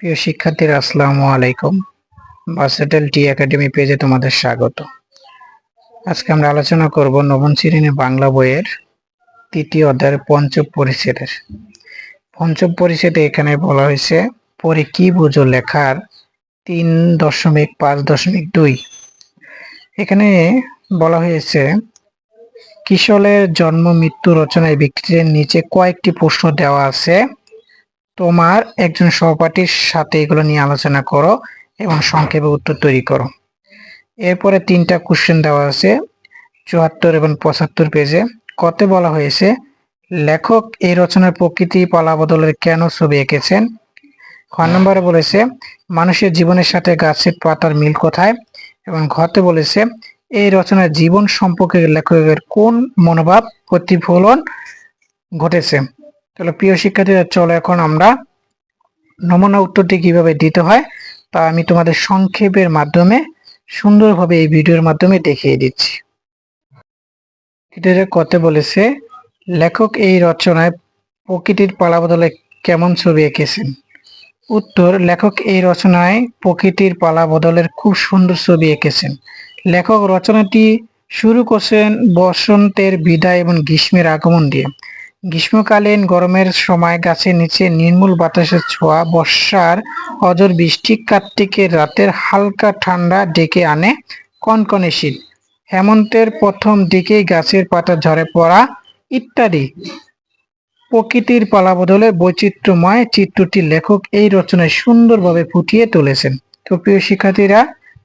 প্রিয় শিক্ষার্থীরা, আসসালামু আলাইকুম। ভার্সেটাল টি একাডেমি পেজে তোমাদের স্বাগত। আজকে আমরা আলোচনা করব নবম শ্রেণি বাংলা বইয়ের তৃতীয় অধ্যায়ের পঞ্চম পরিচ্ছেদের। পঞ্চম পরিচ্ছেদে এখানে বলা হয়েছে, পরে কি বুঝো লেখার তিন দশমিক পাঁচ দশমিক দুই? এখানে বলা হয়েছে, কিশোরের জন্ম মৃত্যু রচনায় ব্যক্তিদের নিচে কয়েকটি প্রশ্ন দেওয়া আছে। তোমার একজন সহপাঠীর সাথে এগুলো নিয়ে আলোচনা করো এবং সংক্ষেপে উত্তর তৈরি করো। এরপরে তিনটা কোশ্চেন দেওয়া আছে, চুয়াত্তর এবং পঁচাত্তর পেজে কতে বলা হয়েছে, লেখক এই রচনার প্রকৃতি পালা বদলের কেন ছবি এঁকেছেন? খ নম্বরে বলেছে, মানুষের জীবনের সাথে গাছের পাতার মিল কোথায়? এবং ঘতে বলেছে, এই রচনার জীবন সম্পর্কে লেখকের কোন মনোভাব প্রতিফলন ঘটেছে? তাহলে প্রিয় শিক্ষার্থীরা, চলো এখন আমরা নমুনা উত্তরটি কীভাবে দিতে হয় তা আমি তোমাদের সংক্ষেপের মাধ্যমে সুন্দরভাবে এই ভিডিওর মাধ্যমে দেখিয়ে দিচ্ছি। কতে বলেছে, লেখক এই রচনায় প্রকৃতির পালা বদলে কেমন ছবি এঁকেছেন? উত্তর, লেখক এই রচনায় প্রকৃতির পালা বদলের খুব সুন্দর ছবি এঁকেছেন। লেখক রচনাটি শুরু করছেন বসন্তের বিদায় এবং গ্রীষ্মের আগমন দিয়ে। গ্রীষ্মকালীন গরমের সময় গাছের নিচে নির্মূল বাতাসের ছোঁয়া, বর্ষার অজর বৃষ্টি, কার্তিকের রাতের হালকা ঠান্ডা ডেকে আনে কনকনে শীত। হেমন্তের প্রথম দিকেই গাছের পাতা ঝরে পড়া ইত্যাদি। প্রকৃতির পালা বদলে বৈচিত্র্যময় চিত্রটি লেখক এই রচনায় সুন্দরভাবে ফুটিয়ে তুলেছেন। তো প্রিয় শিক্ষার্থীরা,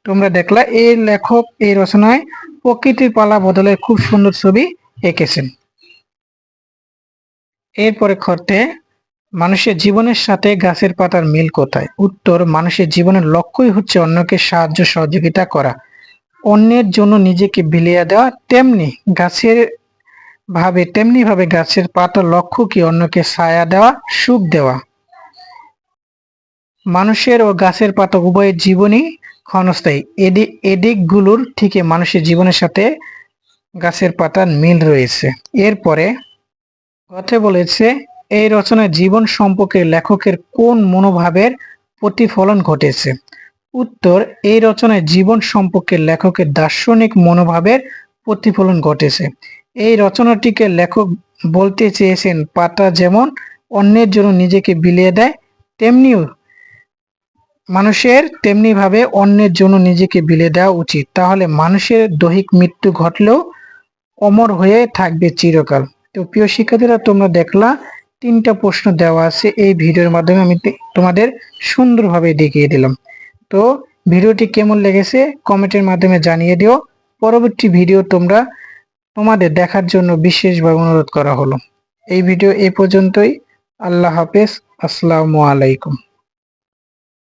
তোমরা দেখলা এই লেখক এই রচনায় প্রকৃতির পালা বদলে খুব সুন্দর ছবি এঁকেছেন। এরপরে খতে মানুষের জীবনের সাথে গাছের পাতার মিল কোথায়? উত্তর, মানুষের জীবনের লক্ষ্যই হচ্ছে অন্যকে সাহায্য সহযোগিতা করা। অন্যের জন্য নিজেকে বিলিয়ে দেওয়া, তেমনি গাছের ভাবে, তেমনি ভাবে গাছের পাতার লক্ষ্য কি অন্যকে ছায়া দেওয়া, সুখ দেওয়া? মানুষের ও গাছের পাতা উভয়ের জীবনই ক্ষণস্থায়ী। এদিক এদিকগুলোর থেকে মানুষের জীবনের সাথে গাছের পাতার মিল রয়েছে। এরপরে কথা বলেছে, এই রচনায় জীবন সম্পর্কে লেখকের কোন মনোভাবের প্রতিফলন ঘটেছে? উত্তর, এই রচনায় জীবন সম্পর্কে লেখকের দার্শনিক মনোভাবের প্রতিফলন ঘটেছে। এই রচনাটিকে লেখক বলতে চেয়েছেন, পাতা যেমন অন্যের জন্য নিজেকে বিলিয়ে দেয়, তেমনিও মানুষের তেমনি ভাবে অন্যের জন্য নিজেকে বিলিয়ে দেওয়া উচিত। তাহলে মানুষের দৈহিক মৃত্যু ঘটলেও অমর হয়ে থাকবে চিরকাল। তো প্রিয় শিক্ষার্থীরা, তোমরা দেখলা, তিনটা প্রশ্ন দেওয়া আছে। এই ভিডিওর মাধ্যমে আমি তোমাদের সুন্দরভাবে দেখিয়ে দিলাম। তো ভিডিওটি কেমন লেগেছে কমেন্টের মাধ্যমে জানিয়ে দিও। পরবর্তী ভিডিও তোমরা তোমাদের দেখার জন্য বিশেষভাবে অনুরোধ করা হলো। এই ভিডিও এ পর্যন্তই। আল্লাহ হাফেজ। আসসালামু আলাইকুম।